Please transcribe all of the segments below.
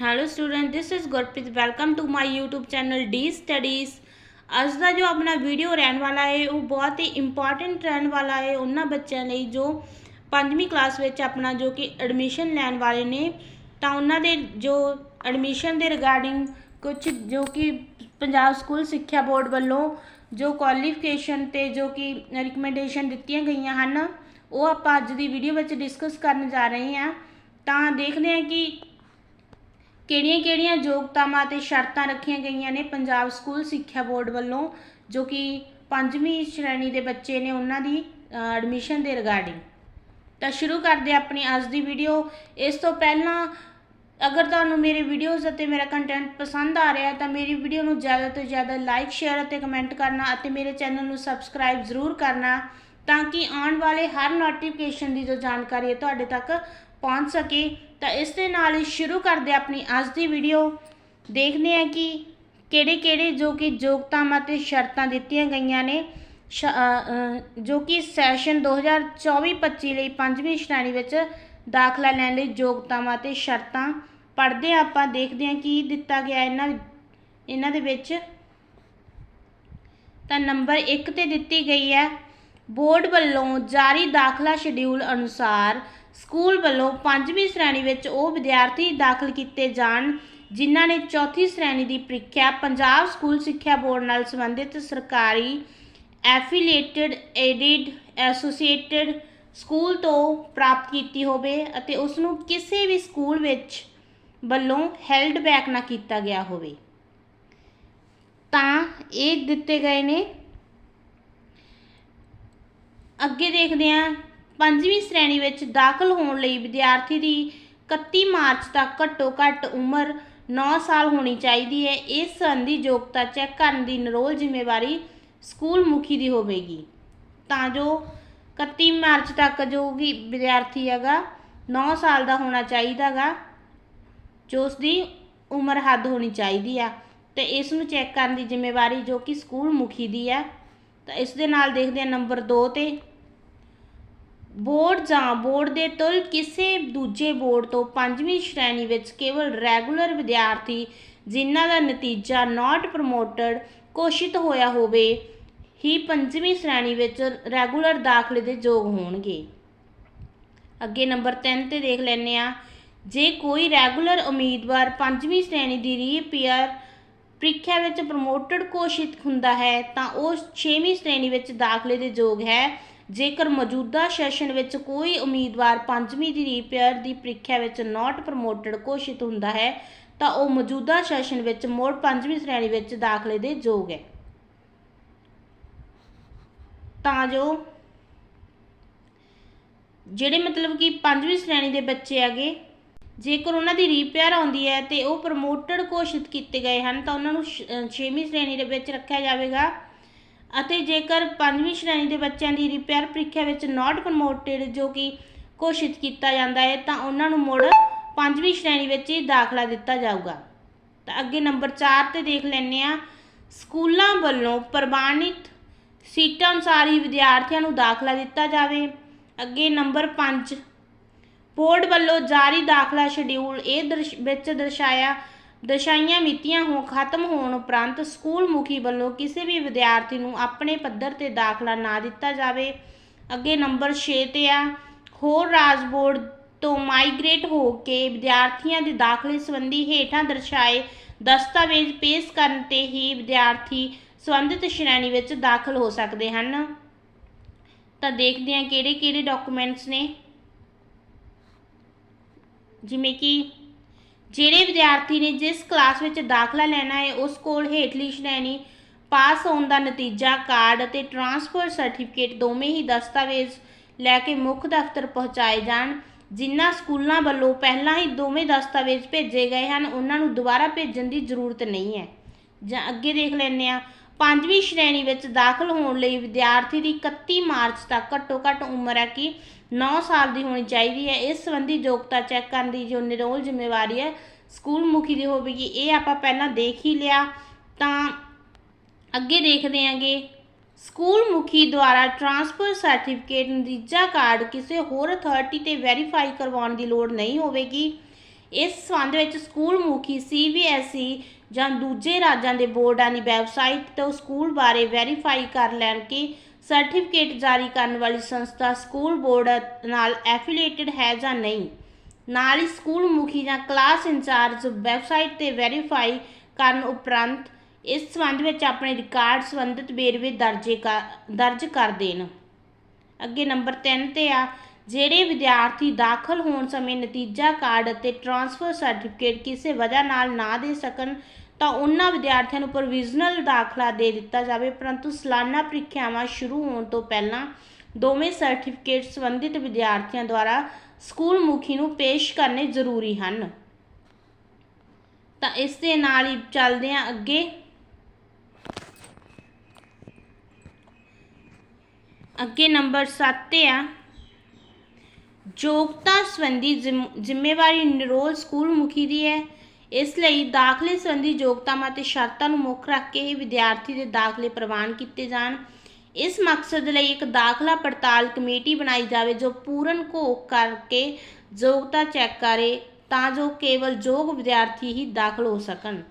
Hello student this is Gurpreet welcome to my YouTube channel D studies ਅੱਜ ਦਾ ਜੋ ਆਪਣਾ ਵੀਡੀਓ ਰਹਿਣ ਵਾਲਾ ਹੈ, ਉਹ ਬਹੁਤ ਹੀ ਇੰਪੋਰਟੈਂਟ ਰਹਿਣ ਵਾਲਾ ਹੈ ਉਹਨਾਂ ਬੱਚਿਆਂ ਲਈ ਜੋ ਪੰਜਵੀਂ ਕਲਾਸ ਵਿੱਚ ਆਪਣਾ ਜੋ ਕਿ ਐਡਮਿਸ਼ਨ ਲੈਣ ਵਾਲੇ ਨੇ, ਤਾਂ ਉਹਨਾਂ ਦੇ ਜੋ ਐਡਮਿਸ਼ਨ ਦੇ ਰਿਗਾਰਡਿੰਗ ਕੁਝ ਜੋ ਕਿ ਪੰਜਾਬ ਸਕੂਲ ਸਿੱਖਿਆ ਬੋਰਡ ਵੱਲੋਂ ਜੋ ਕੁਆਲੀਫਿਕੇਸ਼ਨ ਤੇ ਜੋ ਕਿ ਰਿਕਮੈਂਡੇਸ਼ਨ ਦਿੱਤੀਆਂ ਗਈਆਂ ਹਨ, ਉਹ ਆਪਾਂ ਅੱਜ ਦੀ ਵੀਡੀਓ ਵਿੱਚ ਡਿਸਕਸ ਕਰਨ ਜਾ ਰਹੇ ਹਾਂ। ਤਾਂ ਦੇਖਦੇ ਹਾਂ ਕਿ ਕਿਹੜੀਆਂ-ਕਿਹੜੀਆਂ ਯੋਗਤਾਵਾਂ ਅਤੇ ਸ਼ਰਤਾਂ ਰੱਖੀਆਂ ਗਈਆਂ ਨੇ ਪੰਜਾਬ ਸਕੂਲ ਸਿੱਖਿਆ ਬੋਰਡ ਵੱਲੋਂ, ਜੋ ਕਿ ਪੰਜਵੀਂ ਸ਼੍ਰੇਣੀ ਦੇ ਬੱਚੇ ਨੇ ਉਹਨਾਂ ਦੀ ਐਡਮਿਸ਼ਨ ਦੇ ਰਿਗਾਰਡਿੰਗ ਤਾਂ ਸ਼ੁਰੂ ਕਰਦੇ ਆਪਣੀ ਅੱਜ ਦੀ ਵੀਡੀਓ ਇਸ ਤੋਂ ਪਹਿਲਾਂ, ਅਗਰ ਤੁਹਾਨੂੰ ਮੇਰੇ ਵੀਡੀਓਜ਼ ਅਤੇ ਮੇਰਾ ਕੰਟੈਂਟ ਪਸੰਦ ਆ ਰਿਹਾ ਤਾਂ ਮੇਰੀ ਵੀਡੀਓ ਨੂੰ ਜ਼ਿਆਦਾ ਤੋਂ ਜ਼ਿਆਦਾ ਲਾਈਕ ਸ਼ੇਅਰ ਅਤੇ ਕਮੈਂਟ ਕਰਨਾ ਅਤੇ ਮੇਰੇ ਚੈਨਲ ਨੂੰ ਸਬਸਕ੍ਰਾਈਬ ਜ਼ਰੂਰ ਕਰਨਾ। ਤਾਂ ਕਿ ਆਉਣ ਵਾਲੇ ਹਰ ਨੋਟੀਫਿਕੇਸ਼ਨ ਦੀ ਜੋ ਜਾਣਕਾਰੀ ਹੈ ਤੁਹਾਡੇ ਤੱਕ ਪਹੁੰਚ ਸਕੇ। ਤਾਂ ਇਸ ਦੇ ਨਾਲ ਹੀ ਸ਼ੁਰੂ ਕਰਦੇ ਆਪਣੀ ਅੱਜ ਦੀ ਵੀਡੀਓ ਦੇਖਦੇ ਹਾਂ ਕਿ ਕਿਹੜੇ ਕਿਹੜੇ ਜੋ ਕਿ ਯੋਗਤਾਵਾਂ ਤੇ ਸ਼ਰਤਾਂ ਦਿੱਤੀਆਂ ਗਈਆਂ ਨੇ। ਸ਼- ਜੋ ਕਿ ਸੈਸ਼ਨ 2024-25 ਲਈ ਪੰਜਵੀਂ ਸ਼੍ਰੇਣੀ ਵਿੱਚ ਦਾਖਲਾ ਲੈਣ ਲਈ ਯੋਗਤਾਵਾਂ ਤੇ ਸ਼ਰਤਾਂ ਪੜ੍ਹਦੇ ਹਾਂ ਆਪਾਂ, ਦੇਖਦੇ ਹਾਂ ਕੀ ਦਿੱਤਾ ਗਿਆ ਇਹਨਾਂ ਇਹਨਾਂ ਦੇ ਵਿੱਚ। ਤਾਂ ਨੰਬਰ 1 ਤੇ ਦਿੱਤੀ ਗਈ ਹੈ। ਬੋਰਡ ਵੱਲੋਂ ਜਾਰੀ ਦਾਖਲਾ ਸ਼ਡਿਊਲ ਅਨੁਸਾਰ ਸਕੂਲ ਵੱਲੋਂ ਪੰਜਵੀਂ ਸ਼੍ਰੇਣੀ ਵਿੱਚ ਉਹ ਵਿਦਿਆਰਥੀ ਦਾਖਲ ਕੀਤੇ ਜਾਣ, ਜਿਨ੍ਹਾਂ ਨੇ ਚੌਥੀ ਸ਼੍ਰੇਣੀ ਦੀ ਪ੍ਰੀਖਿਆ ਪੰਜਾਬ ਸਕੂਲ ਸਿੱਖਿਆ ਬੋਰਡ ਨਾਲ ਸੰਬੰਧਿਤ ਸਰਕਾਰੀ ਐਫੀਲੀਏਟਡ ਏਡਿਡ ਐਸੋਸੀਏਟਡ ਸਕੂਲ ਤੋਂ ਪ੍ਰਾਪਤ ਕੀਤੀ ਹੋਵੇ ਅਤੇ ਉਸ ਨੂੰ ਕਿਸੇ ਵੀ ਸਕੂਲ ਵਿੱਚ ਵੱਲੋਂ ਹੈਲਡ ਬੈਕ ਨਾ ਕੀਤਾ ਗਿਆ ਹੋਵੇ। ਤਾਂ ਇਹ ਦਿੱਤੇ ਗਏ ਨੇ ਅੱਗੇ ਦੇਖਦੇ ਹਾਂ, ਪੰਜਵੀਂ ਸ਼੍ਰੇਣੀ ਵਿੱਚ ਦਾਖਲ ਹੋਣ ਲਈ ਵਿਦਿਆਰਥੀ ਦੀ 31 ਮਾਰਚ ਤੱਕ ਘੱਟੋ ਘੱਟ ਉਮਰ 9 ਸਾਲ ਹੋਣੀ ਚਾਹੀਦੀ ਹੈ। ਇਸ ਸੰਬੰਧੀ ਯੋਗਤਾ ਚੈੱਕ ਕਰਨ ਦੀ ਨਿਰੋਲ ਜ਼ਿੰਮੇਵਾਰੀ ਸਕੂਲ ਮੁਖੀ ਦੀ ਹੋਵੇਗੀ। ਤਾਂ ਜੋ 31 ਮਾਰਚ ਤੱਕ ਜੋ ਵੀ ਵਿਦਿਆਰਥੀ ਹੈਗਾ 9 ਸਾਲ ਦਾ ਹੋਣਾ ਚਾਹੀਦਾਗਾ ਜੋ ਉਸ ਦੀ ਉਮਰ ਹੱਦ ਹੋਣੀ ਚਾਹੀਦੀ ਆ। ਤੇ ਇਸ ਨੂੰ ਚੈੱਕ ਕਰਨ ਦੀ ਜ਼ਿੰਮੇਵਾਰੀ ਜੋ ਕਿ ਸਕੂਲ ਮੁਖੀ ਦੀ ਹੈ ਤਾਂ ਇਸ ਦੇ ਨਾਲ ਦੇਖਦੇ ਹਾਂ ਨੰਬਰ 2 ਤੇ। ਬੋਰਡ ਜਾਂ ਬੋਰਡ ਦੇ ਤੁਲ ਕਿਸੇ ਦੂਜੇ ਬੋਰਡ ਤੋਂ ਪੰਜਵੀਂ ਸ਼੍ਰੇਣੀ ਵਿੱਚ ਕੇਵਲ ਰੈਗੂਲਰ ਵਿਦਿਆਰਥੀ ਜਿਨ੍ਹਾਂ ਦਾ ਨਤੀਜਾ ਨਾਟ ਪ੍ਰਮੋਟਡ ਘੋਸ਼ਿਤ ਹੋਇਆ ਹੋਵੇ, ਹੀ ਪੰਜਵੀਂ ਸ਼੍ਰੇਣੀ ਵਿੱਚ ਰੈਗੂਲਰ ਦਾਖਲੇ ਦੇ ਯੋਗ ਹੋਣਗੇ। ਅੱਗੇ ਨੰਬਰ 3 ਤੇ ਦੇਖ ਲੈਂਦੇ ਆ ਜੇ ਕੋਈ ਰੈਗੂਲਰ ਉਮੀਦਵਾਰ ਪੰਜਵੀਂ ਸ਼੍ਰੇਣੀ ਦੀ ਰੀਪੀਅਰ ਪ੍ਰੀਖਿਆ ਵਿੱਚ ਪ੍ਰਮੋਟਡ ਘੋਸ਼ਿਤ ਹੁੰਦਾ ਹੈ, ਤਾਂ ਉਹ 6ਵੀਂ ਸ਼੍ਰੇਣੀ ਵਿੱਚ ਦਾਖਲੇ ਦੇ ਯੋਗ ਹੈ। ਜੇਕਰ ਮੌਜੂਦਾ ਸੈਸ਼ਨ ਵਿੱਚ ਕੋਈ ਉਮੀਦਵਾਰ ਪੰਜਵੀਂ ਦੀ ਰੀਪੇਅਰ ਦੀ ਪ੍ਰੀਖਿਆ ਵਿੱਚ ਨਾਟ ਪ੍ਰਮੋਟਡ ਘੋਸ਼ਿਤ ਹੁੰਦਾ ਹੈ, ਤਾਂ ਉਹ ਮੌਜੂਦਾ ਸੈਸ਼ਨ ਵਿੱਚ ਮੋੜ ਪੰਜਵੀਂ ਸ਼੍ਰੇਣੀ ਵਿੱਚ ਦਾਖਲੇ ਦੇ ਯੋਗ ਹੈ। ਤਾਂ ਜੋ ਜਿਹੜੇ ਮਤਲਬ ਕਿ ਪੰਜਵੀਂ ਸ਼੍ਰੇਣੀ ਦੇ ਬੱਚੇ ਹੈਗੇ ਜੇਕਰ ਉਹਨਾਂ ਦੀ ਰੀਪੇਅਰ ਆਉਂਦੀ ਹੈ ਤੇ ਉਹ ਪ੍ਰਮੋਟਡ ਘੋਸ਼ਿਤ ਕੀਤੇ ਗਏ ਹਨ, ਤਾਂ ਉਹਨਾਂ ਨੂੰ 6ਵੀਂ ਸ਼੍ਰੇਣੀ ਦੇ ਵਿੱਚ ਰੱਖਿਆ ਜਾਵੇਗਾ। ਅਤੇ ਜੇਕਰ ਪੰਜਵੀਂ ਸ਼੍ਰੇਣੀ ਦੇ ਬੱਚਿਆਂ ਦੀ ਰਿਪੇਅਰ ਪ੍ਰੀਖਿਆ ਵਿੱਚ ਨਾਟ ਪ੍ਰਮੋਟਡ ਜੋ ਕਿ ਘੋਸ਼ਿਤ ਕੀਤਾ ਜਾਂਦਾ ਹੈ, ਤਾਂ ਉਹਨਾਂ ਨੂੰ ਮੁੜ ਪੰਜਵੀਂ ਸ਼੍ਰੇਣੀ ਵਿੱਚ ਹੀ ਦਾਖਲਾ ਦਿੱਤਾ ਜਾਊਗਾ। ਤਾਂ ਅੱਗੇ ਨੰਬਰ 4 ਤੇ ਦੇਖ ਲੈਂਦੇ ਆ ਸਕੂਲਾਂ ਵੱਲੋਂ ਪ੍ਰਵਾਨਿਤ ਸੀਟਾਂ ਅਨੁਸਾਰ ਹੀ ਵਿਦਿਆਰਥੀਆਂ ਨੂੰ ਦਾਖਲਾ ਦਿੱਤਾ ਜਾਵੇ। ਅੱਗੇ ਨੰਬਰ 5 ਬੋਰਡ ਵੱਲੋਂ ਜਾਰੀ ਦਾਖਲਾ ਸ਼ਡਿਊਲ ਇਹ ਦਰਸ਼, ਵਿੱਚ ਦਰਸਾਇਆ, ਦਰਸਾਈਆਂ ਮਿਤੀਆਂ ਹੋ, ਖਤਮ ਹੋਣ ਉਪਰੰਤ ਸਕੂਲ ਮੁਖੀ ਵੱਲੋਂ ਕਿਸੇ ਵੀ ਵਿਦਿਆਰਥੀ ਨੂੰ ਆਪਣੇ ਪੱਧਰ ਤੇ ਦਾਖਲਾ ਨਾ ਦਿੱਤਾ ਜਾਵੇ। ਅੱਗੇ ਨੰਬਰ 6 ਤੇ ਆ। ਹੋਰ ਰਾਜ ਬੋਰਡ ਤੋਂ ਮਾਈਗ੍ਰੇਟ ਹੋ ਕੇ ਵਿਦਿਆਰਥੀਆਂ ਦੇ ਦਾਖਲੇ ਸੰਬੰਧੀ ਹੇਠਾਂ ਦਰਸਾਏ ਦਸਤਾਵੇਜ਼ ਪੇਸ਼ ਕਰਨ ਤੇ ਹੀ ਵਿਦਿਆਰਥੀ ਸੰਬੰਧਿਤ ਸ਼੍ਰੇਣੀ ਵਿੱਚ ਦਾਖਲ ਹੋ ਸਕਦੇ ਹਨ। ਤਾਂ ਦੇਖਦੇ ਹਾਂ ਕਿਹੜੇ ਕਿਹੜੇ ਡਾਕੂਮੈਂਟਸ ਨੇ। ਜਿਵੇਂ ਕਿ ਜਿਹੜੇ ਵਿਦਿਆਰਥੀ ਨੇ ਜਿਸ ਕਲਾਸ ਵਿੱਚ ਦਾਖਲਾ ਲੈਣਾ ਹੈ, ਉਸ ਕੋਲ ਹੇਠਲੀ ਸ਼੍ਰੇਣੀ ਪਾਸ ਹੋਣ ਦਾ ਨਤੀਜਾ ਕਾਰਡ ਅਤੇ ਟਰਾਂਸਫਰ ਸਰਟੀਫਿਕੇਟ ਦੋਵੇਂ ਹੀ ਦਸਤਾਵੇਜ਼ ਲੈ ਕੇ ਮੁੱਖ ਦਫ਼ਤਰ ਪਹੁੰਚਾਏ ਜਾਣ, ਜਿਨ੍ਹਾਂ ਸਕੂਲਾਂ ਵੱਲੋਂ ਪਹਿਲਾਂ ਹੀ ਦੋਵੇਂ ਦਸਤਾਵੇਜ਼ ਭੇਜੇ ਗਏ ਹਨ, ਉਹਨਾਂ ਨੂੰ ਦੁਬਾਰਾ ਭੇਜਣ ਦੀ ਜ਼ਰੂਰਤ ਨਹੀਂ ਹੈ। ਜਾਂ ਅੱਗੇ ਦੇਖ ਲੈਂਦੇ ਆ ਪੰਜਵੀਂ ਸ਼੍ਰੇਣੀ ਵਿੱਚ ਦਾਖਲ ਹੋਣ ਲਈ ਵਿਦਿਆਰਥੀ ਦੀ 31 ਮਾਰਚ ਤੱਕ ਘੱਟੋ ਘੱਟ ਉਮਰ ਹੈ ਕਿ 9 ਸਾਲ ਦੀ ਹੋਣੀ ਚਾਹੀਦੀ ਹੈ। ਇਸ ਸੰਬੰਧੀ ਯੋਗਤਾ ਚੈੱਕ ਕਰਨ ਦੀ ਜੋ ਨਿਰੋਲ ਜ਼ਿੰਮੇਵਾਰੀ ਹੈ, ਸਕੂਲ ਮੁਖੀ ਦੀ ਹੋਵੇਗੀ। ਇਹ ਆਪਾਂ ਪਹਿਲਾਂ ਦੇਖ ਹੀ ਲਿਆ। ਤਾਂ ਅੱਗੇ ਦੇਖਦੇ ਹਾਂਗੇ। ਸਕੂਲ ਮੁਖੀ ਦੁਆਰਾ ਟਰਾਂਸਫਰ ਸਰਟੀਫਿਕੇਟ ਨਤੀਜਾ ਕਾਰਡ ਕਿਸੇ ਹੋਰ ਅਥਾਰਟੀ ਤੇ ਵੈਰੀਫਾਈ ਕਰਵਾਉਣ ਦੀ ਲੋੜ ਨਹੀਂ ਹੋਵੇਗੀ। ਇਸ ਸੰਬੰਧ ਵਿੱਚ ਸਕੂਲ ਮੁਖੀ ਸੀਬੀਐਸਈ ਜਾਂ ਦੂਜੇ ਰਾਜਾਂ ਦੇ ਬੋਰਡਾਂ ਦੀ ਵੈਬਸਾਈਟ ਤੋਂ ਸਕੂਲ ਬਾਰੇ ਵੈਰੀਫਾਈ ਕਰ ਲੈਣ ਕਿ ਸਰਟੀਫਿਕੇਟ ਜਾਰੀ ਕਰਨ ਵਾਲੀ ਸੰਸਥਾ ਸਕੂਲ ਬੋਰਡ ਨਾਲ ਐਫੀਲੀਏਟਡ ਹੈ ਜਾਂ ਨਹੀਂ। ਨਾਲ ਹੀ ਸਕੂਲ ਮੁਖੀ ਜਾਂ ਕਲਾਸ ਇੰਚਾਰਜ ਵੈਬਸਾਈਟ ਤੇ ਵੈਰੀਫਾਈ ਕਰਨ ਉਪਰੰਤ ਇਸ ਸੰਬੰਧ ਵਿੱਚ ਆਪਣੇ ਰਿਕਾਰਡ ਸੰਬੰਧਿਤ ਵੇਰਵੇ ਦਰਜੇ ਕਰ ਦਰਜ ਕਰ ਦੇਣ। ਅੱਗੇ ਨੰਬਰ 3 ਤੇ ਆ ਜਿਹੜੇ ਵਿਦਿਆਰਥੀ ਦਾਖਲ ਹੋਣ ਸਮੇਂ ਨਤੀਜਾ ਕਾਰਡ ਅਤੇ ਟ੍ਰਾਂਸਫਰ ਸਰਟੀਫਿਕੇਟ ਕਿਸੇ ਵਜ੍ਹਾ ਨਾਲ ਨਾ ਦੇ ਸਕਣ, ਤਾਂ ਉਹਨਾਂ ਵਿਦਿਆਰਥੀਆਂ ਨੂੰ ਪ੍ਰੋਵੀਜ਼ਨਲ ਦਾਖਲਾ ਦੇ ਦਿੱਤਾ ਜਾਵੇ। ਪਰੰਤੂ ਸਾਲਾਨਾ ਪ੍ਰੀਖਿਆਵਾਂ ਸ਼ੁਰੂ ਹੋਣ ਤੋਂ ਪਹਿਲਾਂ ਦੋਵੇਂ ਸਰਟੀਫਿਕੇਟ ਸੰਬੰਧਿਤ ਵਿਦਿਆਰਥੀਆਂ ਦੁਆਰਾ ਸਕੂਲ ਮੁਖੀ ਨੂੰ ਪੇਸ਼ ਕਰਨੇ ਜ਼ਰੂਰੀ ਹਨ। ਤਾਂ ਇਸ ਦੇ ਨਾਲ ਹੀ ਚੱਲਦੇ ਹਾਂ ਅੱਗੇ। ਅੱਗੇ ਨੰਬਰ 7 ਤੇ ਆ। ਯੋਗਤਾ ਸੰਬੰਧੀ ਜ਼ਿੰਮ- ਜ਼ਿੰਮੇਵਾਰੀ ਨਿਰੋਲ ਸਕੂਲ ਮੁਖੀ ਦੀ ਹੈ। ਇਸ ਲਈ ਦਾਖਲੇ ਸੰਬੰਧੀ ਯੋਗਤਾਵਾਂ ਤੇ ਸ਼ਰਤਾਂ ਨੂੰ ਮੁੱਖ ਰੱਖ ਕੇ ਹੀ ਵਿਦਿਆਰਥੀ ਦੇ ਦਾਖਲੇ ਪ੍ਰਵਾਨ ਕੀਤੇ ਜਾਣ। ਇਸ ਮਕਸਦ ਲਈ ਇੱਕ ਦਾਖਲਾ ਪੜਤਾਲ ਕਮੇਟੀ ਬਣਾਈ ਜਾਵੇ ਜੋ ਪੂਰਨ ਘੋਖ ਕਰਕੇ ਯੋਗਤਾ ਚੈੱਕ ਕਰੇ, ਤਾਂ ਜੋ ਕੇਵਲ ਯੋਗ ਵਿਦਿਆਰਥੀ ਹੀ ਦਾਖਲ ਹੋ ਸਕਣ।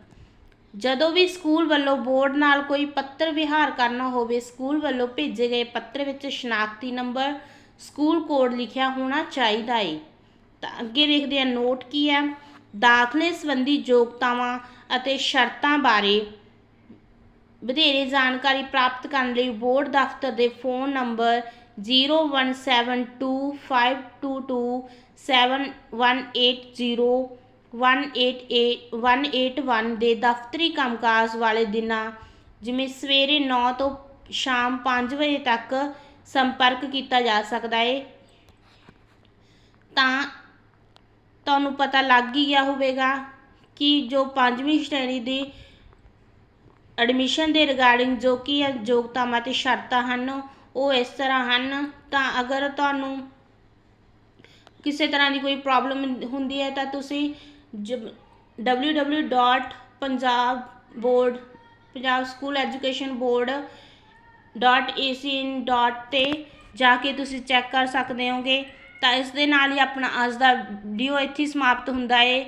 ਜਦੋਂ ਵੀ ਸਕੂਲ ਵੱਲੋਂ ਬੋਰਡ ਨਾਲ ਕੋਈ ਪੱਤਰ ਵਿਹਾਰ ਕਰਨਾ ਹੋਵੇ, ਸਕੂਲ ਵੱਲੋਂ ਭੇਜੇ ਗਏ ਪੱਤਰ ਵਿੱਚ ਸ਼ਨਾਖਤੀ ਨੰਬਰ ਸਕੂਲ ਕੋਡ ਲਿਖਿਆ ਹੋਣਾ ਚਾਹੀਦਾ ਏ। ਤਾਂ ਅੱਗੇ ਦੇਖਦੇ ਹਾਂ ਨੋਟ ਕੀ ਹੈ। ਦਾਖਲੇ ਸੰਬੰਧੀ ਯੋਗਤਾਵਾਂ ਅਤੇ ਸ਼ਰਤਾਂ ਬਾਰੇ ਵਧੇਰੇ ਜਾਣਕਾਰੀ ਪ੍ਰਾਪਤ ਕਰਨ ਲਈ ਬੋਰਡ ਦਫ਼ਤਰ ਦੇ ਫੋਨ ਨੰਬਰ 0172527180 181 ਦੇ ਦਫ਼ਤਰੀ ਕੰਮਕਾਜ ਵਾਲੇ ਦਿਨਾਂ, ਜਿਵੇਂ ਸਵੇਰੇ 9 ਤੋਂ ਸ਼ਾਮ 5 ਵਜੇ ਤੱਕ ਸੰਪਰਕ ਕੀਤਾ ਜਾ ਸਕਦਾ ਹੈ ਤਾਂ ਤੁਹਾਨੂੰ ਪਤਾ ਲੱਗ ਹੀ ਗਿਆ ਹੋਵੇਗਾ ਕਿ ਜੋ ਪੰਜਵੀਂ ਸ਼੍ਰੇਣੀ ਦੀ ਐਡਮਿਸ਼ਨ ਦੇ ਰਿਗਾਰਡਿੰਗ ਜੋ ਕਿ ਯੋਗਤਾਵਾਂ ਤੇ ਸ਼ਰਤਾਂ ਹਨ, ਉਹ ਇਸ ਤਰ੍ਹਾਂ ਹਨ। ਤਾਂ ਅਗਰ ਤੁਹਾਨੂੰ ਕਿਸੇ ਤਰ੍ਹਾਂ ਦੀ ਕੋਈ ਪ੍ਰੋਬਲਮ ਹੁੰਦੀ ਹੈ, ਤਾਂ ਤੁਸੀਂ www.punjab board, Punjab school education board .ac.in ਤੇ ਜਾ ਕੇ ਤੁਸੀਂ ਚੈੱਕ ਕਰ ਸਕਦੇ ਹੋਗੇ। ਤਾਂ ਇਸ ਦੇ ਨਾਲ ਹੀ ਆਪਣਾ ਅੱਜ ਦਾ ਵੀਡੀਓ ਇੱਥੇ ਸਮਾਪਤ ਹੁੰਦਾ ਏ।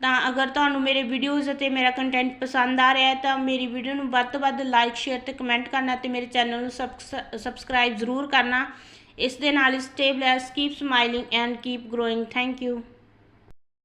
ਤਾਂ ਅਗਰ ਤੁਹਾਨੂੰ ਮੇਰੇ ਵੀਡੀਓਜ਼ ਅਤੇ ਮੇਰਾ ਕੰਟੈਂਟ ਪਸੰਦ ਆ ਰਿਹਾ ਹੈ, ਤਾਂ ਮੇਰੀ ਵੀਡੀਓ ਨੂੰ ਵੱਧ ਤੋਂ ਵੱਧ ਲਾਈਕ ਸ਼ੇਅਰ ਤੇ ਕਮੈਂਟ ਕਰਨਾ ਤੇ ਮੇਰੇ ਚੈਨਲ ਨੂੰ ਸਬਸਕ੍ਰਾਈਬ ਜ਼ਰੂਰ ਕਰਨਾ। ਇਸ ਦੇ ਨਾਲ ਹੀ stay bless keep smiling and keep growing thank you